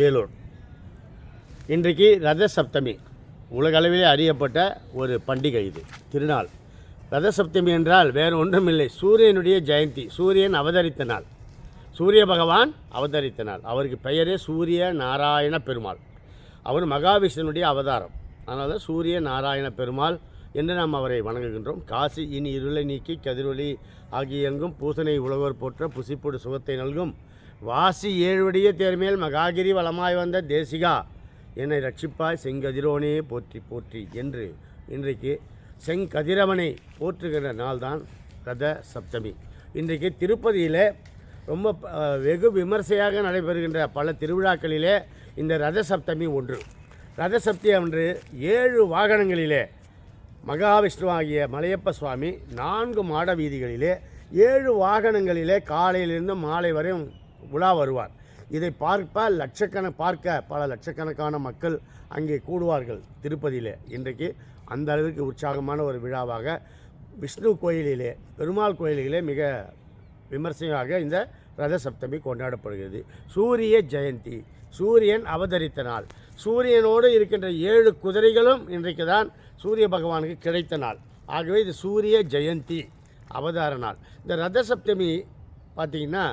வேலூர். இன்றைக்கு ரத சப்தமி உலகளவிலே அறியப்பட்ட ஒரு பண்டிகை இது திருநாள். ரத சப்தமி என்றால் வேறு ஒன்றுமில்லை சூரியனுடைய ஜெயந்தி சூரியன் அவதரித்த நாள். சூரிய பகவான் அவதரித்த நாள். அவருக்கு பெயரே சூரிய நாராயண பெருமாள். அவர் மகாவிஷ்ணனுடைய அவதாரம். அதனால் தான் சூரிய நாராயண பெருமாள் என்று நாம் அவரை வணங்குகின்றோம். காசி இனி இருளை நீக்கி கதிரொலி ஆகிய எங்கும் பூசனை உழவர் போற்ற புசிப்பொடு சுகத்தை நல்கும் வாசி ஏழுவடிய தேர்மேல் மகாகிரி வளமாய் வந்த தேசிகா. என்னை ரட்சிப்பாய் செங்கதிரோனே போற்றி போற்றி என்று இன்றைக்கு செங்கதிரவனை போற்றுகிற நாள்தான் ரத சப்தமி. இன்றைக்கு திருப்பதியில் ரொம்ப வெகு விமர்சையாக நடைபெறுகின்ற பல திருவிழாக்களிலே இந்த ரத சப்தமி ஒன்று. ரத சப்தி அன்று ஏழு வாகனங்களிலே மகாவிஷ்ணுவாகிய மலையப்ப சுவாமி நான்கு மாட வீதிகளிலே ஏழு வாகனங்களிலே காலையிலிருந்து மாலை வரையும் உலா வருவார். இதை பார்ப்ப லட்சக்கண பார்க்க பல லட்சக்கணக்கான மக்கள் அங்கே கூடுவார்கள் திருப்பதியிலே. இன்றைக்கு அந்த அளவிற்கு உற்சாகமான ஒரு விழாவாக விஷ்ணு கோயிலிலே பெருமாள் கோயிலிலே மிக விமர்சையாக இந்த ரத சப்தமி கொண்டாடப்படுகிறது. சூரிய ஜெயந்தி சூரியன் அவதரித்த நாள். சூரியனோடு இருக்கின்ற ஏழு குதிரைகளும் இன்றைக்கு தான் சூரிய பகவானுக்கு கிடைத்த நாள். ஆகவே இது சூரிய ஜெயந்தி அவதார நாள். இந்த ரத சப்தமி பார்த்திங்கன்னா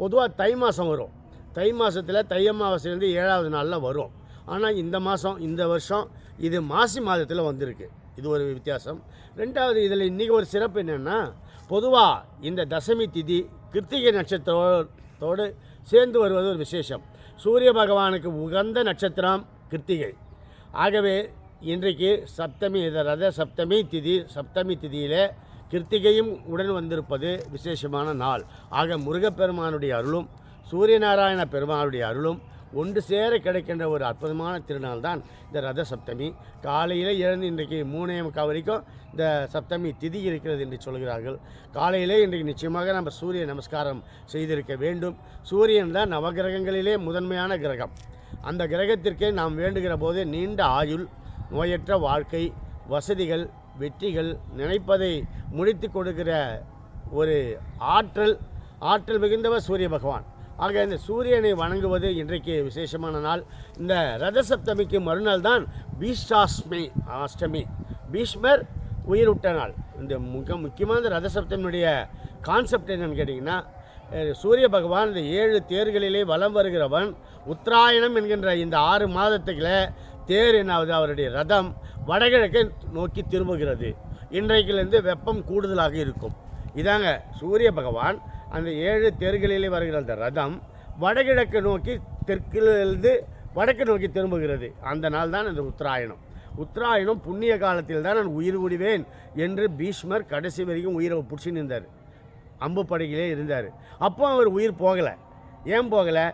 பொதுவாக தை மாதம் வரும். தை மாதத்தில் தை அமாவாசையிலேருந்து ஏழாவது நாளில் வரும். ஆனால் இந்த மாதம் இந்த வருஷம் இது மாசி மாதத்தில் வந்திருக்கு. இது ஒரு வித்தியாசம். ரெண்டாவது இதில் இன்றைக்கி ஒரு சிறப்பு என்னென்னா பொதுவாக இந்த தசமி திதி கிருத்திகை நட்சத்திரத்தோடு சேர்ந்து வருவது ஒரு விசேஷம். சூரிய பகவானுக்கு உகந்த நட்சத்திரம் கிருத்திகை. ஆகவே இன்றைக்கு சப்தமி இந்த ரத சப்தமி திதி சப்தமி திதியிலே கிருத்திகையும் உடன் வந்திருப்பது விசேஷமான நாள். ஆக முருகப்பெருமானுடைய அருளும் சூரியநாராயண பெருமானுடைய அருளும் ஒன்று சேர கிடைக்கின்ற ஒரு அற்புதமான திருநாள் தான் இந்த ரத சப்தமி காலையில் எழுந்து இன்றைக்கு மூணே முக்கால் வரைக்கும் இந்த சப்தமி திதி இருக்கிறது என்று சொல்கிறார்கள். காலையிலே இன்றைக்கு நிச்சயமாக நம்ம சூரிய நமஸ்காரம் செய்திருக்க வேண்டும். சூரியன் தான் நவகிரகங்களிலே முதன்மையான கிரகம். அந்த கிரகத்திற்கே நாம் வேண்டுகிற போது நீண்ட ஆயுள் நோயற்ற வாழ்க்கை வசதிகள் வெற்றிகள் நினைப்பதை முடித்து கொடுக்கிற ஒரு ஆற்றல் ஆற்றல் மிகுந்தவர் சூரிய பகவான். ஆக இந்த சூரியனை வணங்குவது இன்றைக்கு விசேஷமான நாள். இந்த ரத சப்தமிக்கு மறுநாள் தான் பீஷ்டாஷ்மி அஷ்டமி பீஷ்மர் உயிர் நாள். இந்த மிக முக்கியமான இந்த ரத சப்தமியுடைய கான்செப்ட் என்னென்னு கேட்டிங்கன்னா சூரிய பகவான் இந்த ஏழு தேர்களிலே வலம் வருகிறவன் உத்தராயணம் என்கின்ற இந்த ஆறு மாதத்துக்குள்ள தேர் என்னாவது அவருடைய ரதம் வடகிழக்கை நோக்கி திரும்புகிறது. இன்றைக்கிலிருந்து வெப்பம் கூடுதலாக இருக்கும். இதாங்க சூரிய பகவான் அந்த ஏழு தெருகளிலே வருகிற அந்த ரதம் வடகிழக்கு நோக்கி தெற்கிலிருந்து வடக்கு நோக்கி திரும்புகிறது. அந்த நாள் தான் அந்த உத்தராயணம். உத்தராயணம் புண்ணிய காலத்தில் தான் நான் உயிர் விடுவேன் என்று பீஷ்மர் கடைசி வரைக்கும் உயிரை பிடிச்சின்னு இருந்தார். அம்பு இருந்தார். அப்போ அவர் உயிர் போகலை. ஏன் போகலை?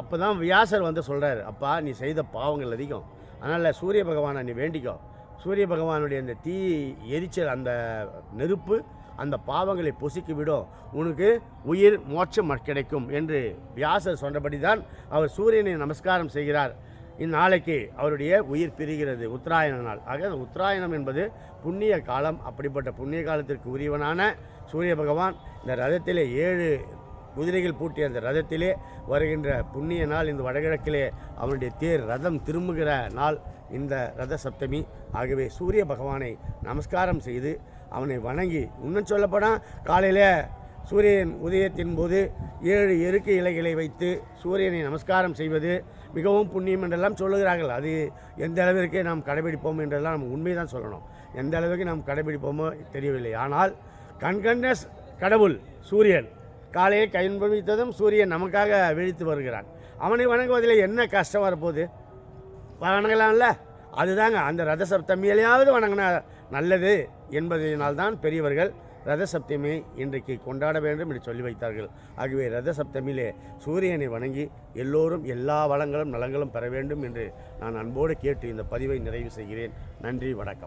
அப்போ தான் வியாசர் வந்து சொல்கிறார் அப்பா நீ செய்த பாவங்கள் அதிகம். அதனால் சூரிய பகவானை நீ வேண்டிக்கோ. சூரிய பகவானுடைய அந்த தீ எரிச்சல் அந்த நெருப்பு அந்த பாவங்களை பொசுக்கி விடும் உனக்கு உயிர் மோட்சம் கிடைக்கும் என்று வியாசர் சொன்னபடி தான் அவர் சூரியனை நமஸ்காரம் செய்கிறார். இந்நாளைக்கு அவருடைய உயிர் பிரிகிறது உத்தராயண நாள். ஆக உத்தராயணம் என்பது புண்ணிய காலம். அப்படிப்பட்ட புண்ணிய காலத்திற்கு உரியவனான சூரிய பகவான் இந்த ரதத்திலே ஏழு குதிரைகள் பூட்டிய அந்த ரதத்திலே வருகின்ற புண்ணிய நாள் இந்த வடகிழக்கிலே அவனுடைய தேர் ரதம் திரும்புகிற நாள் இந்த ரத சப்தமி. ஆகவே சூரிய பகவானை நமஸ்காரம் செய்து அவனை வணங்கி இன்னும் சொல்லப்போனால் காலையில் சூரியன் உதயத்தின் போது ஏழு எருக்கு இலைகளை வைத்து சூரியனை நமஸ்காரம் செய்வது மிகவும் புண்ணியம் என்றெல்லாம் சொல்லுகிறார்கள். அது எந்த அளவிற்கு நாம் கடைபிடிப்போம் என்றெல்லாம் நம்ம உண்மைதான் சொல்லணும். எந்த அளவிற்கு நாம் கடைபிடிப்போமோ தெரியவில்லை. ஆனால் கண்கண்ட கடவுள் சூரியன் காலையில் கைன்பவித்ததும் சூரியன் நமக்காக விழித்து வருகிறான். அவனை வணங்குவதில் என்ன கஷ்டம் வரப்போகுது? வணங்கலாம்ல? அதுதாங்க அந்த ரத சப்தமியிலையாவது வணங்கினா நல்லது என்பதனால்தான் பெரியவர்கள் ரத சப்தமி இன்றைக்கு கொண்டாட வேண்டும் என்று சொல்லி வைத்தார்கள். ஆகவே ரத சப்தமியிலே சூரியனை வணங்கி எல்லோரும் எல்லா வளங்களும் நலங்களும் பெற வேண்டும் என்று நான் அன்போடு கேட்டு இந்த பதிவை நிறைவு செய்கிறேன். நன்றி வணக்கம்.